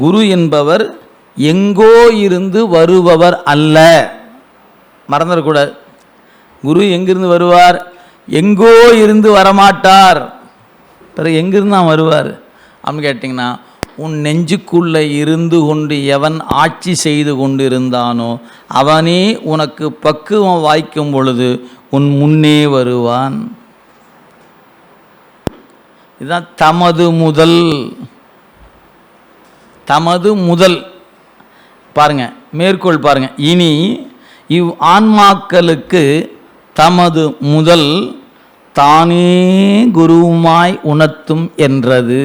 குரு என்பவர் எங்கோ இருந்து வருபவர் அல்ல. மறந்துடக்கூடாது. குரு எங்கிருந்து வருவார்? எங்கோ இருந்து வரமாட்டார். பிறகு எங்கிருந்து தான் வருவார்? அப்படின்னு கேட்டிங்கன்னா உன் நெஞ்சுக்குள்ளே இருந்து கொண்டு எவன் ஆட்சி செய்து கொண்டு இருந்தானோ அவனே உனக்கு பக்குவம் வாய்க்கும் பொழுது உன் முன்னே வருவான். இதுதான் தமது முதல் தமது முதல். பாருங்க மேற்கோள் பாருங்க. இனி இவ் ஆன்மாக்களுக்கு தமது முதல் தானே குருவுமாய் உணர்த்தும் என்றது.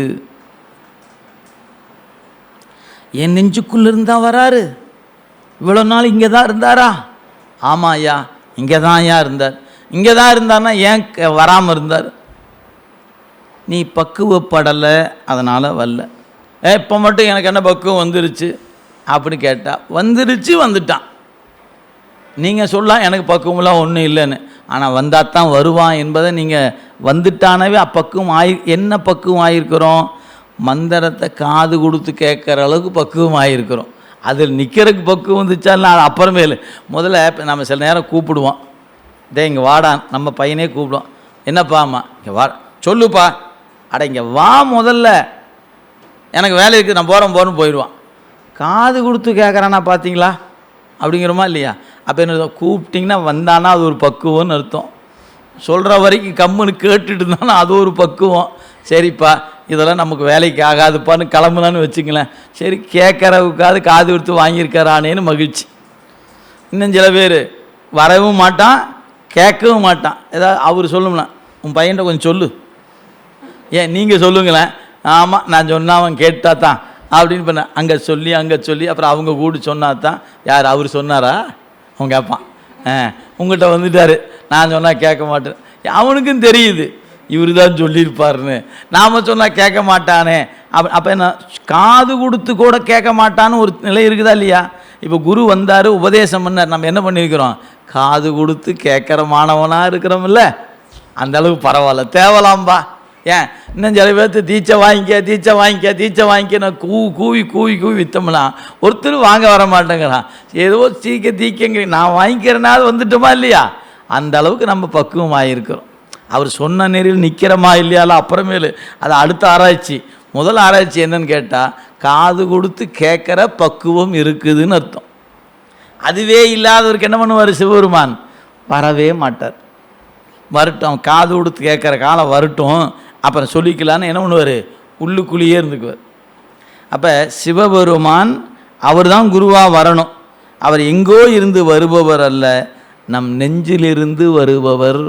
என் நெஞ்சுக்குள்ள இருந்தா வராரு. இவ்வளோ நாள் இங்கே தான் இருந்தாரா? ஆமாம் ஐயா இங்கே தான் ஐயா இருந்தார். இங்கே தான் இருந்தார்னா ஏன் வராமல் இருந்தார்? நீ பக்குவப்படலை அதனால் வரல. இப்போ மட்டும் எனக்கு என்ன பக்குவம் வந்துருச்சு? அப்படின்னு கேட்டால் வந்துருச்சு வந்துட்டான். நீங்கள் சொல்லலாம் எனக்கு பக்குவம்லாம் ஒன்றும் இல்லைன்னு. ஆனால் வந்தால் தான் வருவான் என்பதை நீங்கள் வந்துட்டானவே அப்பக்குவம் ஆகி என்ன பக்குவம் ஆகிருக்கிறோம் மந்திரத்தை காது கொடுத்து கேட்குற அளவுக்கு பக்குவம் ஆகிருக்கிறோம் அதில் நிற்கிறதுக்கு பக்குவம் வந்துச்சாலும் அது அப்புறமேலு. முதல்ல நம்ம சில நேரம் கூப்பிடுவோம். டே இங்கே வாடா நம்ம பையனே கூப்பிடுவோம் என்னப்பா அம்மா? இங்கே வா சொல்லுப்பா. அட இங்கே வா முதல்ல. எனக்கு வேலை இருக்குது நான் போகிறேன் போகிறேன்னு போயிடுவான். காது கொடுத்து கேட்குறானா பார்த்தீங்களா அப்படிங்கிறோமா இல்லையா? அப்போ என்ன கூப்பிட்டிங்கன்னா வந்தானா அது ஒரு பக்குவம்னு அர்த்தம். சொல்கிற வரைக்கும் கம்முன்னு கேட்டுட்டு இருந்தானா அது ஒரு பக்குவம். சரிப்பா இதெல்லாம் நமக்கு வேலைக்கு ஆகாதுப்பான்னு கிளம்புனான்னு வச்சுங்களேன் சரி கேட்குறவுக்காவது காது கொடுத்து வாங்கியிருக்கிறானேன்னு மகிழ்ச்சி. இன்னும் சில பேர் வரவும் மாட்டான் கேட்கவும் மாட்டான். ஏதாவது அவர் சொல்லுங்களேன் உன் பையன்கிட்ட கொஞ்சம் சொல்லு. ஏன் நீங்கள் சொல்லுங்களேன். ஆமாம் நான் சொன்னால் அவன் கேட்டா தான் அப்படின்னு பண்ண அங்கே சொல்லி அங்கே சொல்லி அப்புறம் அவங்க கூட சொன்னா தான் யார் அவர் சொன்னாரா? அவன் கேட்பான் ஆ உங்கள்கிட்ட வந்துட்டாரு. நான் சொன்னால் கேட்க மாட்டேன். அவனுக்கும் தெரியுது. இவர் தான் சொல்லியிருப்பாருன்னு. நாம் சொன்னால் கேட்க மாட்டானே. அப் அப்போ என்ன காது கொடுத்து கூட கேட்க மாட்டான்னு ஒரு நிலை இருக்குதா இல்லையா? இப்போ குரு வந்தார் உபதேசம் பண்ணார். நம்ம என்ன பண்ணியிருக்கிறோம்? காது கொடுத்து கேட்குற மாணவனாக இருக்கிறோம்ல. அந்த அளவுக்கு பரவாயில்ல. தேவலாம்பா ஏன்? இன்னும் சில பேர்த்து தீச்சை வாங்கிக்க தீச்சை வாங்கிக்க தீச்சை வாங்கிக்க நான் கூ கூவி கூவி கூவி விற்றோம்னா ஒருத்தர் வாங்க வர மாட்டேங்கிறான். ஏதோ தீக்க தீக்கங்க நான் வாங்கிக்கிறனால வந்துட்டோமா இல்லையா? அந்த அளவுக்கு நம்ம பக்குவம் ஆகியிருக்கிறோம் அவர் சொன்ன நெறியில் நிற்கிறோமா இல்லையால அப்புறமேலு அது அடுத்த ஆராய்ச்சி. முதல் ஆராய்ச்சி என்னன்னு கேட்டால் காது கொடுத்து கேட்குற பக்குவம் இருக்குதுன்னு அர்த்தம். அதுவே இல்லாதவருக்கு என்ன பண்ணுவார் சிவபெருமான்? வரவே மாட்டார். வரட்டும் காது கொடுத்து கேட்குற காலம் வரட்டும். அப்புறம் சொல்லிக்கலான்னு என்ன பண்ணுவார்? உள்ளுக்குள்ளேயே இருந்துக்குவார். அப்போ சிவபெருமான் அவர் தான் குருவாக வரணும். அவர் எங்கோ இருந்து வருபவர் அல்ல நம் நெஞ்சிலிருந்து வருபவர்.